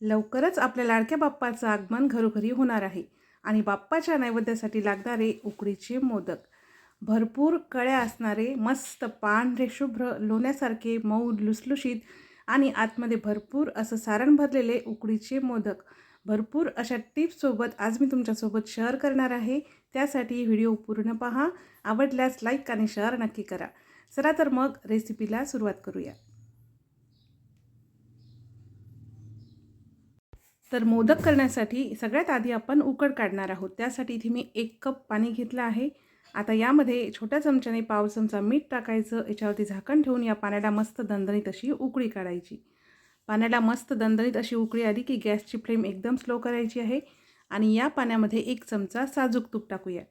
लवकरच आपल्या लाडक्या बाप्पाचं आगमन घरोघरी होणार आहे आणि बाप्पाच्या नैवेद्यासाठी लागणारे उकडीचे मोदक. भरपूर कळ्या असणारे मस्त पांढरे शुभ्र लोण्यासारखे मऊ लुसलुशीत आणि आतमध्ये भरपूर असं सारण भरलेले उकडीचे मोदक. भरपूर अशा टिप्ससोबत आज मी तुमच्यासोबत शेअर करणार आहे. त्यासाठी व्हिडिओ पूर्ण पहा. आवडल्यास लाईक आणि शेअर नक्की करा. चला तर मग रेसिपीला सुरुवात करूया. तर मोदक करण्यासाठी सगळ्यात आधी आपण उकड काढणार आहोत. त्यासाठी इथे मी एक कप पाणी घेतलं आहे. आता यामध्ये छोट्या चमच्याने पाव चमचा मीठ टाकायचं. याच्यावरती झाकण ठेवून या पाण्याला मस्त दणदणीत अशी उकळी काढायची. पाण्याला मस्त दणदणीत अशी उकळी आली की गॅसची फ्लेम एकदम स्लो करायची आहे. आणि या पाण्यामध्ये एक चमचा साजूक तूप टाकूया.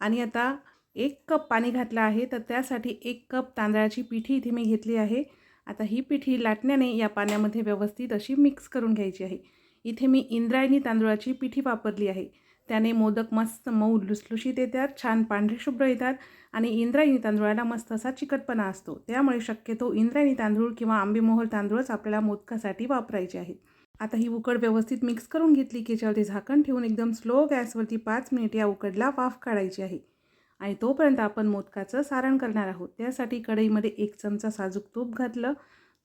आणि आता एक कप पाणी घातलं आहे. तर त्यासाठी एक कप तांदळाची पिठी इथे मी घेतली आहे. आता ही पिठी लाटण्याने या पाण्यामध्ये व्यवस्थित अशी मिक्स करून घ्यायची आहे. इथे मी इंद्रायणी तांदूळाची पिठी वापरली आहे. त्याने मोदक मस्त मऊ लुसलुशीत येतात छान पांढरे शुभ्र येतात आणि इंद्रायणी तांदूळाला मस्त असा चिकटपणा असतो. त्यामुळे शक्यतो इंद्रायणी तांदूळ किंवा आंबेमोहर तांदूळच आपल्याला मोदकासाठी वापरायचे आहेत. आता ही उकड व्यवस्थित मिक्स करून घेतली की याच्यावरती झाकण ठेवून एकदम स्लो गॅसवरती पाच मिनिट या उकडला वाफ काढायची आहे. आणि तोपर्यंत आपण मोदकाचं सारण करणार आहोत. त्यासाठी कढईमध्ये एक चमचा साजूक तूप घातलं.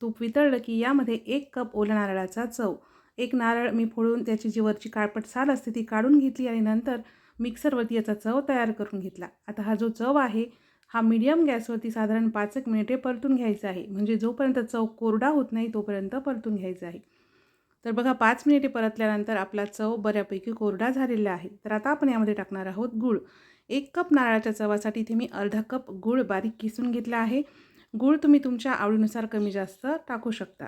तूप वितळलं की यामध्ये एक कप ओला नारळाचा चव. एक नारळ मी फोडून त्याची जी वरची काळपट साल असते ती काढून घेतली आणि नंतर मिक्सरवरती याचा चव तयार करून घेतला. आता हा जो चव आहे हा मीडियम गॅसवरती साधारण पाच एक मिनिटे परतून घ्यायचा आहे. म्हणजे जोपर्यंत चव कोरडा होत नाही तोपर्यंत परतून घ्यायचा आहे. तर बघा पाच मिनिटे परतल्यानंतर आपला चव बऱ्यापैकी कोरडा झालेला आहे. तर आता आपण यामध्ये टाकणार आहोत गूळ. एक कप नारळाच्या चवासाठी इथे मी अर्धा कप गूळ बारीक किसून घेतला आहे. गूळ तुम्ही तुमच्या आवडीनुसार कमी जास्त टाकू शकता.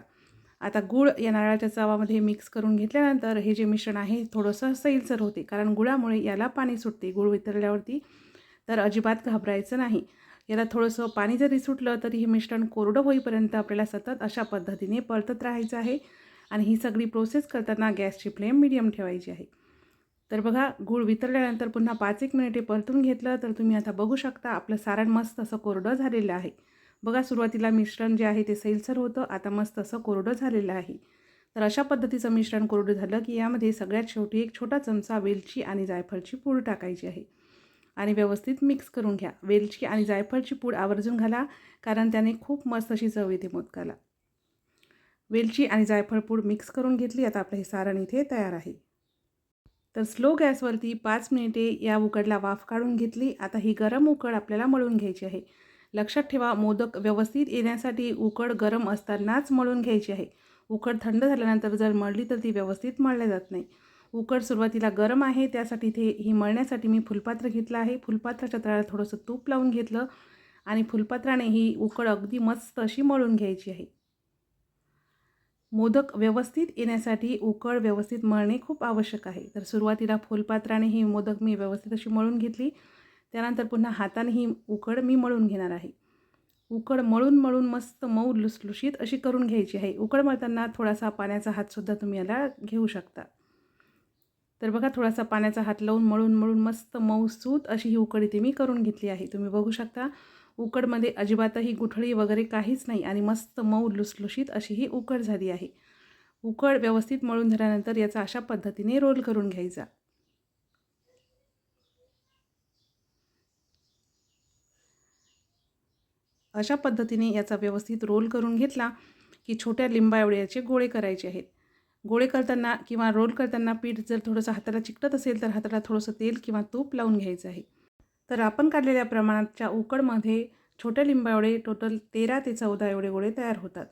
आता गूळ या नारळाच्या चवामध्ये मिक्स करून घेतल्यानंतर हे जे मिश्रण आहे थोडंसं सैलसर होते कारण गुळामुळे याला पाणी सुटते गूळ वितरल्यावरती तर अजिबात घाबरायचं नाही. याला थोडंसं पाणी जरी सुटलं तरी हे मिश्रण कोरडं होईपर्यंत आपल्याला सतत अशा पद्धतीने परतत राहायचं आहे. आणि ही सगळी प्रोसेस करताना गॅसची फ्लेम मिडियम ठेवायची आहे. तर बघा गूळ वितरल्यानंतर पुन्हा पाच एक मिनिटे परतून घेतलं तर तुम्ही आता बघू शकता आपलं सारण मस्त असं कोरडं झालेलं आहे. बघा सुरुवातीला मिश्रण जे आहे ते सैलसर होतं आता मस्त असं कोरडं झालेलं आहे. तर अशा पद्धतीचं मिश्रण कोरडं झालं की यामध्ये सगळ्यात शेवटी एक छोटा चमचा वेलची आणि जायफळची पूड टाकायची आहे. आणि व्यवस्थित मिक्स करून घ्या. वेलची आणि जायफळची पूड आवर्जून घाला कारण त्याने खूप मस्त अशी चव येते मोदकाला. वेलची आणि जायफळ पूड मिक्स करून घेतली आता आपलं हे सारण इथे तयार आहे. तर स्लो गॅसवरती पाच मिनिटे या उकडला वाफ काढून घेतली. आता ही गरम उकड आपल्याला मळून घ्यायची आहे. लक्षात ठेवा मोदक व्यवस्थित येण्यासाठी उकड गरम असतानाच मळून घ्यायची आहे. उकड थंड झाल्यानंतर जर मळली तर ती व्यवस्थित मळल्या जात नाही. उकड सुरुवातीला गरम आहे त्यासाठी इथे ही मळण्यासाठी मी फुलपात्र घेतलं आहे. फुलपात्राच्या तळाला थोडंसं तूप लावून घेतलं आणि फुलपात्राने ही उकड अगदी मस्त अशी मळून घ्यायची आहे. मोदक व्यवस्थित येण्यासाठी उकळ व्यवस्थित मळणे खूप आवश्यक आहे. तर सुरुवातीला फुलपात्राने ही मोदक मी व्यवस्थित अशी मळून घेतली. त्यानंतर पुन्हा हाताने ही उकड मी मळून घेणार आहे. उकड मळून मळून मस्त मऊ लुसलुशीत अशी करून घ्यायची आहे. उकड मळताना थोडासा पाण्याचा हातसुद्धा तुम्ही याला घेऊ शकता. तर बघा थोडासा पाण्याचा हात लावून मळून मळून मस्त मऊ सूत अशी ही उकड इथे मी करून घेतली आहे. तुम्ही बघू शकता उकडमध्ये अजिबातही गुठळी वगैरे काहीच नाही आणि मस्त मऊ लुसलुशीत अशी ही उकड झाली आहे. उकड व्यवस्थित मळून झाल्यानंतर याचा अशा पद्धतीने रोल करून घ्यायचा. अशा पद्धतीने याचा व्यवस्थित रोल करून घेतला की छोट्या लिंबा एवढे याचे गोळे करायचे आहेत. गोळे करताना किंवा रोल करताना पीठ जर थोडंसं हाताला चिकटत असेल तर हाताला थोडंसं तेल किंवा तूप लावून घ्यायचं आहे. तर आपण काढलेल्या प्रमाणाच्या उकडमध्ये छोट्या लिंबा एवढे टोटल तेरा ते चौदा एवढे गोळे तयार होतात.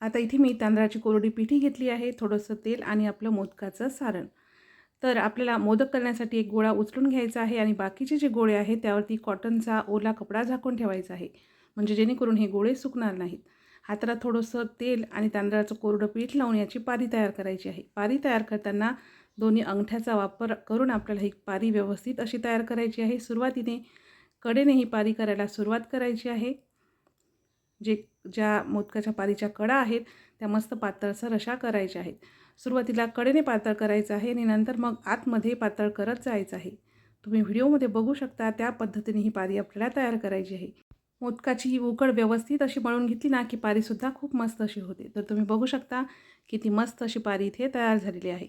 आता इथे मी तांदळाची कोरडी पिठी घेतली आहे थोडंसं तेल आणि आपलं मोदकाचं सारण. तर आपल्याला मोदक करण्यासाठी एक गोळा उचलून घ्यायचा आहे आणि बाकीचे जे गोळे आहेत त्यावरती कॉटनचा ओला कपडा झाकून ठेवायचा आहे. म्हणजे जेणेकरून हे गोळे सुकणार नाहीत. हाताला थोडंसं तेल आणि तांदळाचं कोरडं पीठ लावून याची पारी तयार करायची आहे. पारी तयार करताना दोन्ही अंगठ्याचा वापर करून आपल्याला ही पारी व्यवस्थित अशी तयार करायची आहे. सुरुवातीने कडेने ही पारी करायला सुरुवात करायची आहे. जे ज्या मोदकाच्या पारीच्या कडा आहेत त्या मस्त पातळसर अशा करायच्या आहेत. सुरुवातीला कडेने पातळ करायचं आहे आणि नंतर मग आतमध्ये पातळ करत जायचं आहे. तुम्ही व्हिडिओमध्ये बघू शकता त्या पद्धतीने ही पारी आपल्याला तयार करायची आहे. मोदकाची ही उकड व्यवस्थित अशी मळून घेतली ना की पारीसुद्धा खूप मस्त अशी होते. तर तुम्ही बघू शकता किती मस्त अशी पारी इथे तयार झालेली आहे.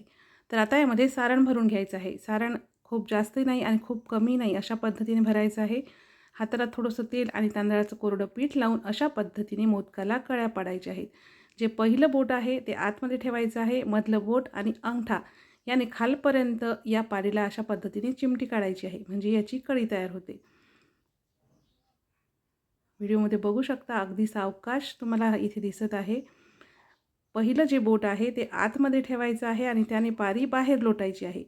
तर आता यामध्ये सारण भरून घ्यायचं आहे. सारण खूप जास्त नाही आणि खूप कमी नाही अशा पद्धतीने भरायचं आहे. हाताला थोडंसं तेल आणि तांदळाचं कोरडं पीठ लावून अशा पद्धतीने मोदकाला कळ्या पाडायच्या आहेत. जे पहिलं बोट आहे ते आतमध्ये ठेवायचं आहे. मधलं बोट आणि अंगठा याने खालपर्यंत या पारीला अशा पद्धतीने चिमटी काढायची आहे. म्हणजे याची कळी तयार होते. व्हिडिओमध्ये बघू शकता. अगदी सावकाश तुम्हाला इथे दिसत आहे. पहिलं जे बोट आहे ते आतमध्ये ठेवायचं आहे आणि त्याने पारी बाहेर लोटायची आहे.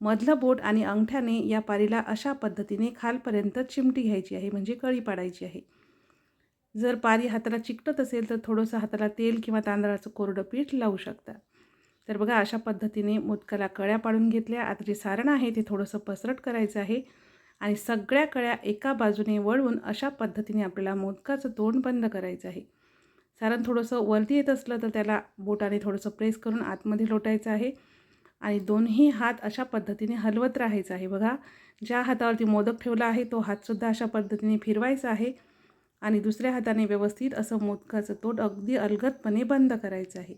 मधलं बोट आणि अंगठ्याने या पारीला अशा पद्धतीने खालपर्यंत चिमटी घ्यायची आहे म्हणजे कळी पाडायची आहे. जर पारी हाताला चिकटत असेल तर थोडंसं हाताला तेल किंवा तांदळाचं कोरडं पीठ लावू शकता. तर बघा अशा पद्धतीने मोदकाला कळ्या पाडून घेतल्या. आता जे सारण आहे ते थोडंसं पसरट करायचं आहे आणि सगळ्या कळ्या एका बाजूने वळवून अशा पद्धतीने आपल्याला मोदकाचं तोंड बंद करायचं आहे. सारण थोडंसं वरती येत असलं तर त्याला बोटाने थोडंसं प्रेस करून आतमध्ये लोटायचं आहे. आणि दोन्ही हात अशा पद्धतीने हलवत राहायचं आहे. बघा ज्या हातावरती मोदक ठेवला आहे तो हातसुद्धा अशा पद्धतीने फिरवायचा आहे. आणि दुसऱ्या हाताने व्यवस्थित असं मोदकाचं तोट अगदी अलगदपणे बंद करायचं आहे.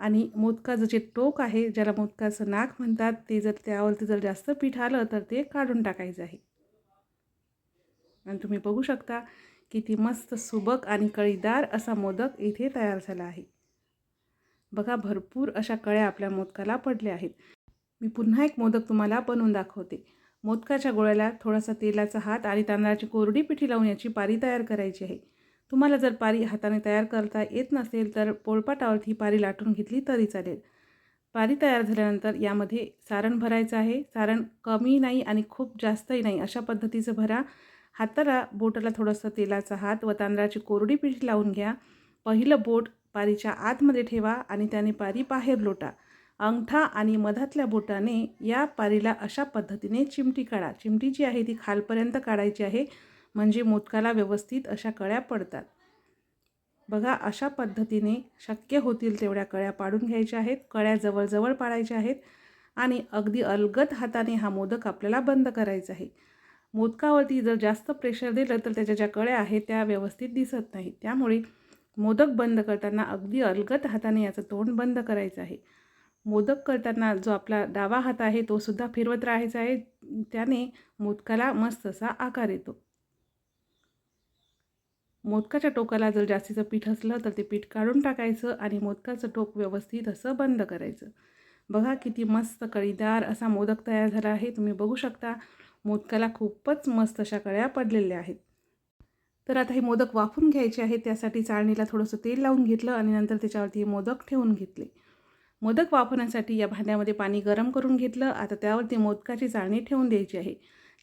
आणि मोदकाचं जे टोक आहे ज्याला मोदकाचं नाक म्हणतात ते जर त्यावरती जर जास्त पीठ आलं तर ते काढून टाकायचं आहे. आणि तुम्ही बघू शकता किती मस्त सुबक आणि कळीदार असा मोदक इथे तयार झाला आहे. बघा भरपूर अशा कळ्या आपल्या मोदकाला पडल्या आहेत. मी पुन्हा एक मोदक तुम्हाला बनवून दाखवते. मोदकाच्या गोळ्याला थोडासा तेलाचा हात आणि तांदळाची कोरडी पिठी लावून याची पारी तयार करायची आहे. तुम्हाला जर पारी हाताने तयार करता येत नसेल तर पोळपाटावरती पारी लाटून घेतली तरी चालेल. पारी तयार झाल्यानंतर यामध्ये सारण भरायचं आहे. सारण कमी नाही आणि खूप जास्तही नाही. अशा पद्धतीचं भरा. हाताला बोटाला थोडंसं तेलाचा हात व तांदळाची कोरडी पिठी लावून घ्या. पहिलं बोट पारीच्या आतमध्ये ठेवा आणि त्याने पारी बाहेर लोटा. अंगठा आणि मधातल्या बोटाने या पारीला अशा पद्धतीने चिमटी काढा. चिमटी जी आहे ती खालपर्यंत काढायची आहे म्हणजे मोदकाला व्यवस्थित अशा कळ्या पडतात. बघा अशा पद्धतीने शक्य होतील तेवढ्या कळ्या पाडून घ्यायच्या आहेत कळ्या जवळजवळ पाडायच्या आहेत आणि अगदी अलगद हाताने हा मोदक आपल्याला बंद करायचा आहे. मोदकावरती जर जास्त प्रेशर दिलं तर त्याच्या ज्या कळ्या आहेत त्या व्यवस्थित दिसत नाहीत. त्यामुळे मोदक बंद करताना अगदी अलगत हाताने याचं तोंड बंद करायचं आहे. मोदक करताना जो आपला डावा हात आहे तो सुद्धा फिरवत राहायचा आहे. त्याने मोदकाला मस्त असा आकार येतो. मोदकाच्या टोकाला जर जास्तीचं पीठ असलं तर ते पीठ काढून टाकायचं आणि मोदकाचं टोक व्यवस्थित असं बंद करायचं. बघा किती मस्त कळीदार असा मोदक तयार झाला आहे. तुम्ही बघू शकता. मोदकाला खूपच मस्त अशा कळ्या पडलेल्या आहेत. तर आता हे मोदक वाफून घ्यायचे आहेत त्यासाठी चाळणीला थोडंसं तेल लावून घेतलं आणि नंतर त्याच्यावरती हे मोदक ठेवून घेतले. मोदक वाफवण्यासाठी या भांड्यामध्ये पाणी गरम करून घेतलं. आता त्यावरती मोदकाची चाळणी ठेवून द्यायची आहे.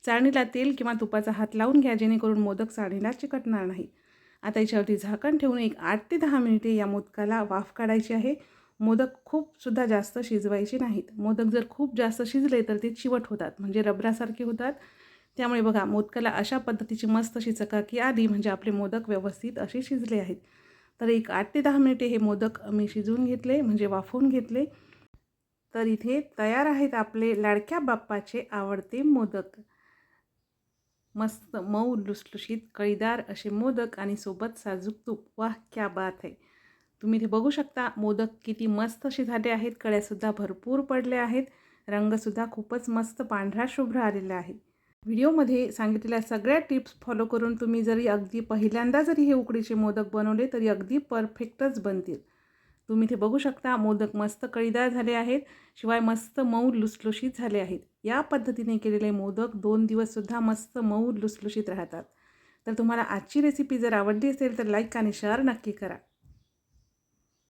चाळणीला तेल किंवा तुपाचा हात लावून घ्या जेणेकरून मोदक चाळणीला चिकटणार नाही. आता याच्यावरती झाकण ठेवून एक आठ ते दहा मिनिटे या मोदकाला वाफ काढायची आहे. मोदक खूपसुद्धा जास्त शिजवायचे नाहीत. मोदक जर खूप जास्त शिजले तर ते चिवट होतात म्हणजे रबरासारखे होतात. त्यामुळे बघा मोदकाला अशा पद्धतीची मस्त अशी चकाकी आली म्हणजे आपले मोदक व्यवस्थित असे शिजले आहेत. तर एक आठ ते दहा मिनिटे हे मोदक मी शिजवून घेतले म्हणजे वाफवून घेतले. तर इथे तयार आहेत आपले लाडक्या बाप्पाचे आवडते मोदक. मस्त मऊ लुसलुशीत कळीदार असे मोदक आणि सोबत साजूक तूप. वाह क्या बात आहे तुम्ही इथे बघू शकता. मोदक किती मस्त असे झाले आहेत. कळ्यासुद्धा भरपूर पडले आहेत. रंगसुद्धा खूपच मस्त पांढरा शुभ्र आलेला आहे. व्हिडिओमध्ये सांगितलेल्या सगळ्या टिप्स फॉलो करून तुम्ही जरी अगदी पहिल्यांदा जरी हे उकडीचे मोदक बनवले तरी अगदी परफेक्टच बनतील. तुम्ही इथे बघू शकता. मोदक मस्त कळीदार झाले आहेत. शिवाय मस्त मऊ लुसलुशीत झाले आहेत. या पद्धतीने केलेले मोदक दोन दिवससुद्धा मस्त मऊ लुसलुशीत राहतात. तर तुम्हाला आजची रेसिपी जर आवडली असेल तर लाईक आणि शेअर नक्की करा.